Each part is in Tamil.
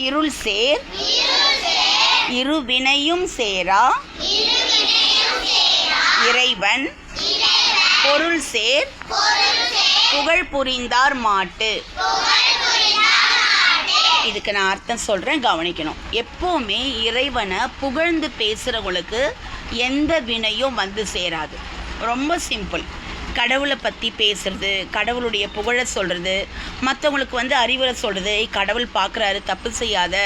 இருள் சேர். இரு வினையும் சேரா. இறைவன். பொருள் சேர். புகழ் புரிந்தார் மாட்டு. இதுக்கு நான் அர்த்தம் சொல்கிறேன் கவனிக்கணும். எப்போவுமே இறைவனை புகழ்ந்து பேசுகிறவங்களுக்கு எந்த வினையும் வந்து சேராது. ரொம்ப சிம்பிள். கடவுளை பற்றி பேசுறது கடவுளுடைய புகழை சொல்கிறது மற்றவங்களுக்கு வந்து அறிவுரை சொல்கிறது கடவுள் பார்க்குறாரு தப்பு செய்யாத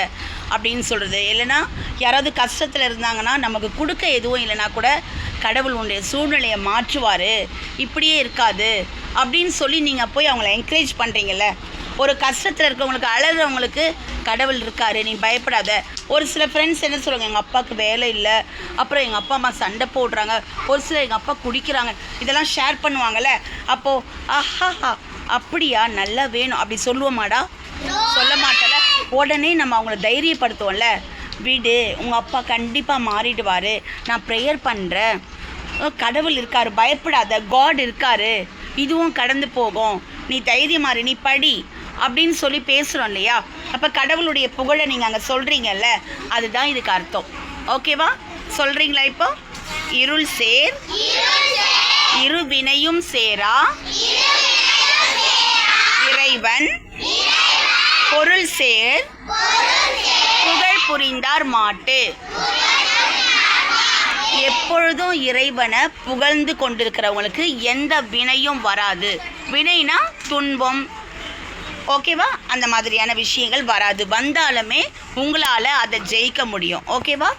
அப்படின்னு சொல்கிறது இல்லைன்னா யாராவது கஷ்டத்தில் இருந்தாங்கன்னா நமக்கு கொடுக்க எதுவும் இல்லைன்னா கூட கடவுள் உன்னுடைய சூழ்நிலையை மாற்றுவார். இப்படியே இருக்காது. அப்படின்னு சொல்லி நீங்கள் போய் அவங்கள என்கரேஜ் பண்ணுறீங்கல்ல ஒரு கஷ்டத்தில் இருக்கவங்களுக்கு அழகிறவங்களுக்கு கடவுள் இருக்காரு. நீ பயப்படாத. ஒரு சில ஃப்ரெண்ட்ஸ் என்ன சொல்லுவாங்க எங்கள் அப்பாவுக்கு வேலை இல்லை. அப்புறம் எங்கள் அப்பா அம்மா சண்டை போடுறாங்க. ஒரு சிலர் எங்கள் அப்பா குடிக்கிறாங்க. இதெல்லாம் ஷேர் பண்ணுவாங்கல்ல. அப்போது ஆஹாஹா அப்படியா? நல்லா வேணும். அப்படி சொல்லுவோமாடா? சொல்ல மாட்டல உடனே நம்ம அவங்கள தைரியப்படுத்துவோம்ல. வீடு உங்கள் அப்பா கண்டிப்பாக மாறிடுவார். நான் ப்ரேயர் பண்ணுறேன் கடவுள் இருக்காரு பயப்படாத. காட் இருக்காரு. இதுவும் கடந்து போகும். நீ தைரியமாறு நீ படி அப்படின்னு சொல்லி பேசுகிறோம் இல்லையா? அப்போ கடவுளுடைய புகழை நீங்கள் அங்கே சொல்கிறீங்கல்ல அதுதான் இதுக்கு அர்த்தம். ஓகேவா சொல்கிறீங்களா இப்போ? இருள் சேர். இரு வினையும் சேரா. இறைவன். பொருள் சேர் புகழ் புரிந்தார் மாட்டு. எப்பொழுதும் இறைவனை புகழ்ந்து கொண்டிருக்கிறவங்களுக்கு எந்த வினையும் வராது. வினைனா துன்பம். ஓகேவா அந்த மாதிரியான விஷயங்கள் வராது. வந்தாலுமே உங்களால் அதை ஜெயிக்க முடியும். ஓகேவா